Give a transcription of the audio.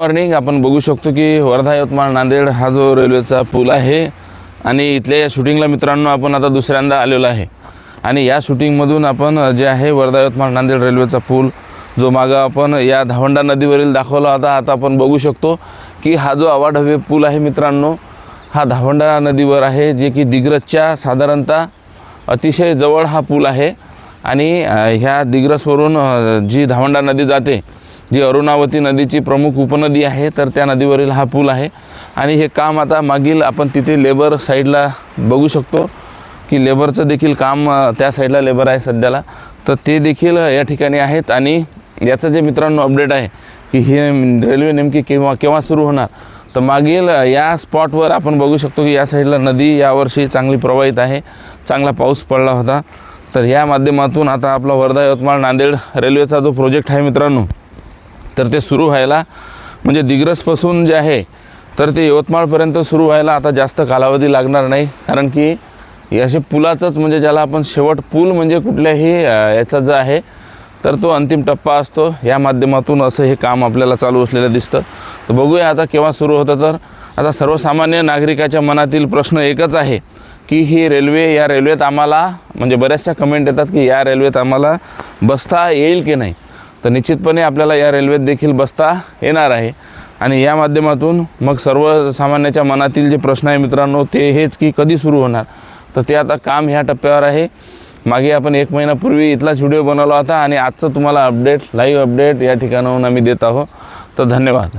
Morning आपण बघू शकतो की वर्धा यवतमाळ नांदेड हा जो रेल्वेचा पूल आहे आणि इथल्या या शूटिंगला मित्रांनो आपण आता दुसऱ्यांदा आलेलो आहे. आणि या शूटिंगमधून आपण जे आहे वर्धा यवतमाळ नांदेड रेल्वेचा पूल जो मागं आपण या धावंडा नदीवरील दाखवला होता आता आपण बघू शकतो की हा जो अवाढव्य पूल आहे मित्रांनो हा धावंडा नदीवर आहे जे की दिग्रजच्या साधारणतः अतिशय जवळ हा पूल आहे. आणि ह्या दिग्रसवरून जी धावंडा नदी जाते जी अरुणावती नदीची प्रमुख उपनदी आहे तर त्या नदीवरील हा पूल आहे. आणि हे काम आता मागील आपण तिथे लेबर साईडला बघू शकतो की लेबरचं देखील काम त्या साईडला लेबर आहे सध्याला. तर ते देखील या ठिकाणी आहेत. आणि याचं जे मित्रांनो अपडेट आहे की हे रेल्वे नेमकी केव्हा केव्हा सुरू होणार? तर मागील या स्पॉटवर आपण बघू शकतो की या साईडला नदी यावर्षी चांगली प्रवाहित आहे. चांगला पाऊस पडला होता. तर या माध्यमातून आता आपला वर्धा यवतमाळ नांदेड रेल्वेचा जो प्रोजेक्ट आहे मित्रांनो तर ते सुरू व्हायला म्हणजे दिग्रसपासून जे आहे तर ते यवतमाळपर्यंत सुरू व्हायला आता जास्त कालावधी लागणार नाही. कारण की असे पुलाचंच म्हणजे ज्याला आपण शेवट पूल म्हणजे कुठल्याही याचा जो आहे तर तो अंतिम टप्पा असतो. या माध्यमातून असं हे काम आपल्याला चालू असलेलं दिसतं. तर बघूया आता केव्हा सुरू होतं तर. आता सर्वसामान्य नागरिकाच्या मनातील प्रश्न एकच आहे की ही रेल्वे या रेल्वेत आम्हाला म्हणजे बऱ्याचशा कमेंट येतात की या रेल्वेत आम्हाला बसता येईल की नाही? तर निश्चितपणे आपल्याला या रेल्वेत देखील बसता येणार आहे. आणि या माध्यमातून मग सर्वसामान्याच्या मनातील जे प्रश्न आहे मित्रांनो ते हेच की कधी सुरू होणार? तर ते आता काम ह्या टप्प्यावर आहे. मागे आपण एक महिन्यापूर्वी इथलाच व्हिडिओ बनवला होता आणि आजचं तुम्हाला अपडेट लाईव्ह अपडेट या ठिकाणाहून आम्ही देत आहोत. तर धन्यवाद.